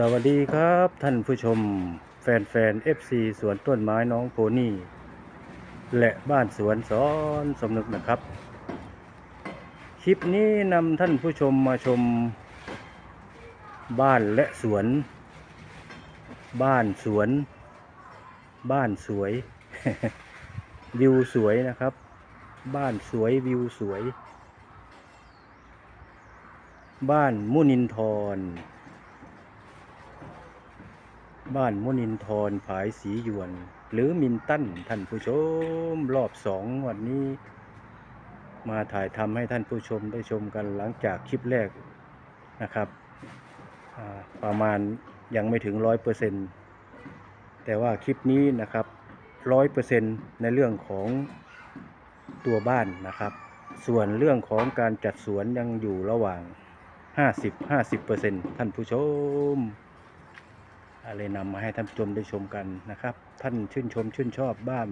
สวัสดีครับท่านผู้ชมแฟนแฟน FC สวนต้นไม้น้องโพนี่ และบ้านสวนสอนสมนึกนะครับ คลิปนี้นำท่านผู้ชมมาชม บ้านและสวน บ้านสวน บ้านสวย วิวสวยนะครับ บ้านสวยวิวสวย บ้านมุนินทร บ้านมุนินทรผายสีหยวน หรือมินตันท่านผู้ชม รอบสองวันนี้ มาถ่ายทำให้ท่านผู้ชมได้ชมกันหลังจากคลิปแรกนะครับประมาณยังไม่ถึงร้อยเปอร์เซ็นต์แต่ว่าคลิปนี้นะครับร้อยเปอร์เซ็นต์ในเรื่องของตัวบ้านนะครับ ส่วนเรื่องของการจัดสวนยังอยู่ระหว่าง 50-50%ท่านผู้ชม อะไรนำมาให้ท่านผู้ชมได้ชมกันนะครับ ท่านชื่นชมชื่นชอบบ้าน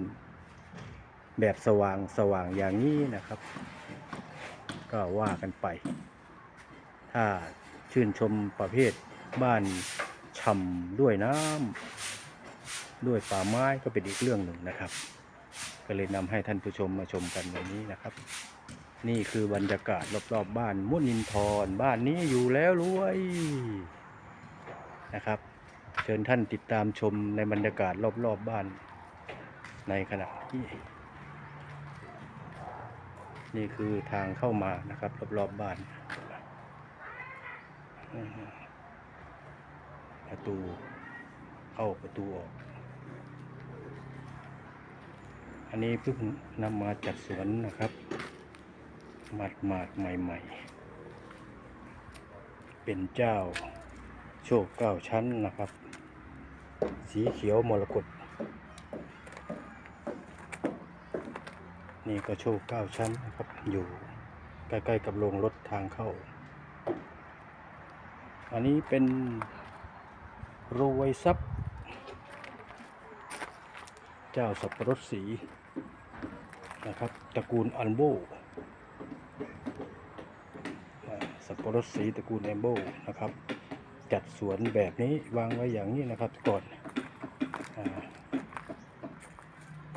แบบสว่างสว่างอย่างนี้นะครับ ก็ว่ากันไป ถ้าชื่นชมประเภทบ้านฉ่ำด้วยน้ำด้วยป่าไม้ก็เป็นอีกเรื่องหนึ่งนะครับ ก็เลยนำให้ท่านผู้ชมมาชมกันวันนี้นะครับ นี่คือบรรยากาศรอบๆบบ้านมุนินทรบ้านนี้อยู่แล้วรวยนะครับ เชิญท่านติดตามชมในบรรยากาศรอบๆบบ้านในขณะที่ นี่คือทางเข้ามานะครับ รอบๆบบ้าน ประตูเข้าประตูออก อันนี้เพิ่งนำมาจัดสวนนะครับหมาดหมาดใหม่ ๆ เป็นเจ้าโชคเก้าชั้นนะครับ สีเขียวมรกตนี่ก็โชคเก้าชั้นนะครับ อยู่ใกล้ๆกับโรงรถทางเข้า อันนี้เป็นโรไวซับเจ้าสับปะรดสีนะครับตระกูลอันโบสับปะรดสีตระกูลแอมโบนะครับ จัดสวนแบบนี้วางไว้อย่างนี้นะครับก่อน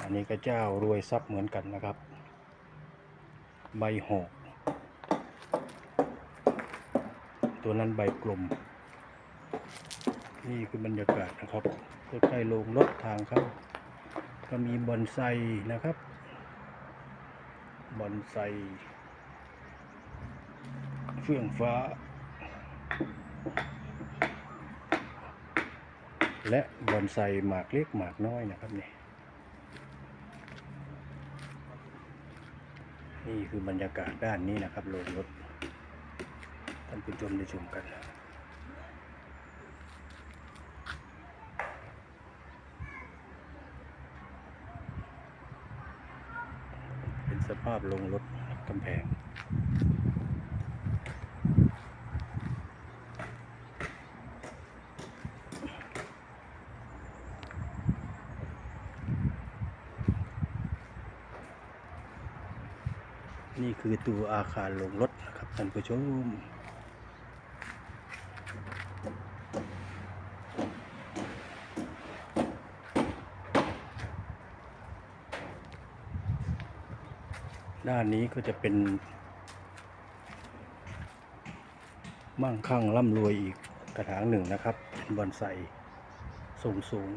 อันนี้ก็เจ้ารวยทรัพย์เหมือนกันนะครับ ใบหอกตัวนั้นใบกลม นี่คือบรรยากาศนะครับใกล้ๆโรงรถทางเข้าก็มีบอนไซนะครับบอนไซเฟื่องฟ้า และบอนไซหมากเล็กหมากน้อยนะครับนี่นี่คือบรรยากาศด้านนี้นะครับโรงรถท่านผู้ชมได้ชมกันเป็นสภาพโรงรถกำแพง นี่คือตัวอาคารโรงรถนะครับท่านผู้ชมด้านนี้ก็จะเป็น มั่งคั่งร่ำรวยอีกกระถางหนึ่งนะครับ เป็นบอนไซสูงสูง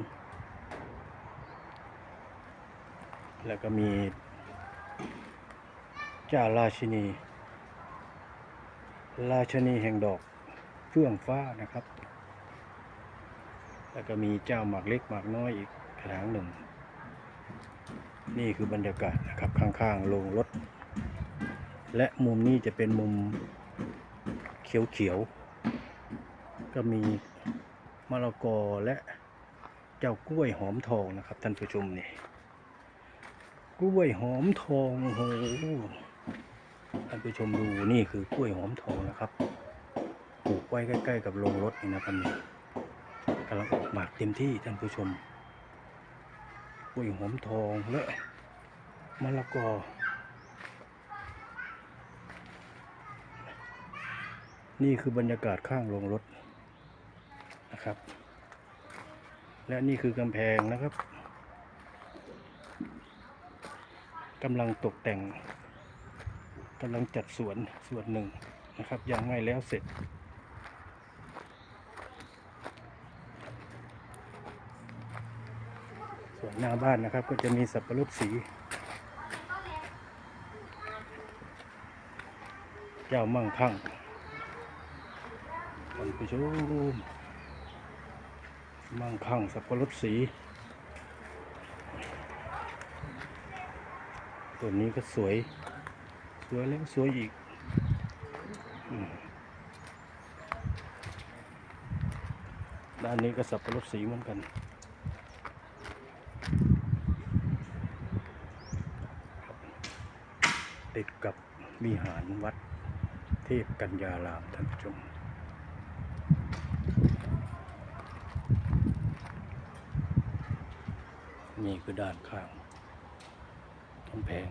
แล้วก็มี เจ้าราชินี ราชินีแห่งดอกเฟื่องฟ้านะครับ แล้วก็มีเจ้าหมากเล็กหมากน้อยอีกกระถางหนึ่ง นี่คือบรรยากาศนะครับข้างๆโรงรถ และมุมนี้จะเป็นมุมเขียวๆ ก็มีมะละกอและเจ้ากล้วยหอมทองนะครับท่านผู้ชมนี่กล้วยหอมทองโอ้โห ท่านผู้ชมดูนี่คือกล้วยหอมทองนะครับปลูกไว้ใกล้ ๆ กับโรงรถนี่นะครับนี่กำลังออกหมากเต็มที่ท่านผู้ชมกล้วยหอมทองและมะละกอนี่คือบรรยากาศข้างโรงรถนะครับ และนี่คือกำแพงนะครับกำลังตกแต่ง กำลังจัดสวนส่วนหนึ่งนะครับ ยังไม่แล้วเสร็จ ส่วนหน้าบ้านนะครับก็จะมีสับปะรดสีเจ้ามั่งคั่งท่านผู้ชมมั่งคั่งสับปะรดสีตัวนี้ก็สวย สวยแล้วสวยอีกด้านนี้ก็สับปะรดสีเหมือนกัน ติดกับวิหารวัดเทพกัญญารามท่านผู้ชมนี่คือด้านข้างกำแพง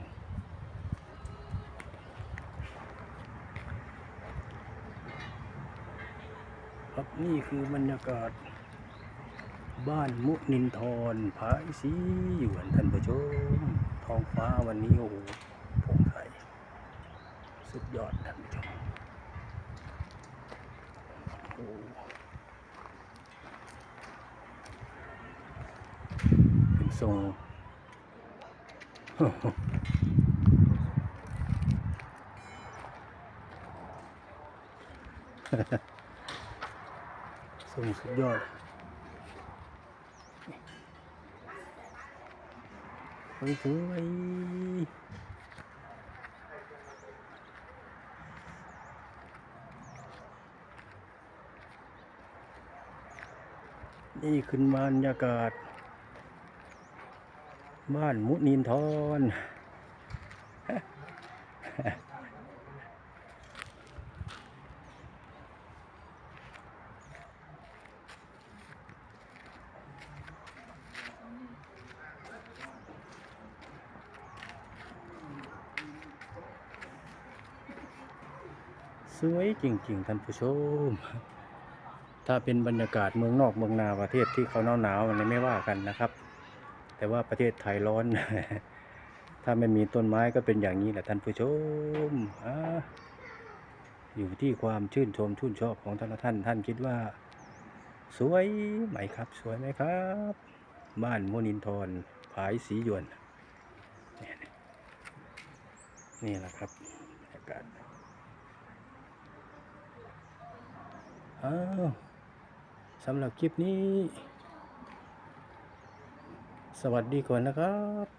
ครับนี่คือบรรยากาศ บ้านมุนินทรผายสีหยวนท่านผู้ชมท้องฟ้าวันนี้โอ้โหโปร่งใสสุดยอดท่านผู้ชมโอ้โหเป็นทรงท รงสุดยอดสวยสวยนี่ขึ้นบรรยากาศ บ้านมุนินทร สวยจริงๆท่านผู้ชม ถ้าเป็นบรรยากาศเมืองนอกเมืองนาประเทศที่เขาหนาวๆอันนี้ไม่ว่ากันนะครับ แต่ว่าประเทศไทยร้อน ถ้าไม่มีต้นไม้ก็เป็นอย่างนี้แหละท่านผู้ชมออยู่ที่ความชื่นชมชื่นชอบของท่านละท่านท่านคิดว่า สวยไหมครับ สวยไหมครับ บ้านโมนินทรผายสีหยวนนี่ยนี่แหละครับบรรยากาศ อ้าวสำหรับคลิปนี้ สวัสดีก่อนนะครับ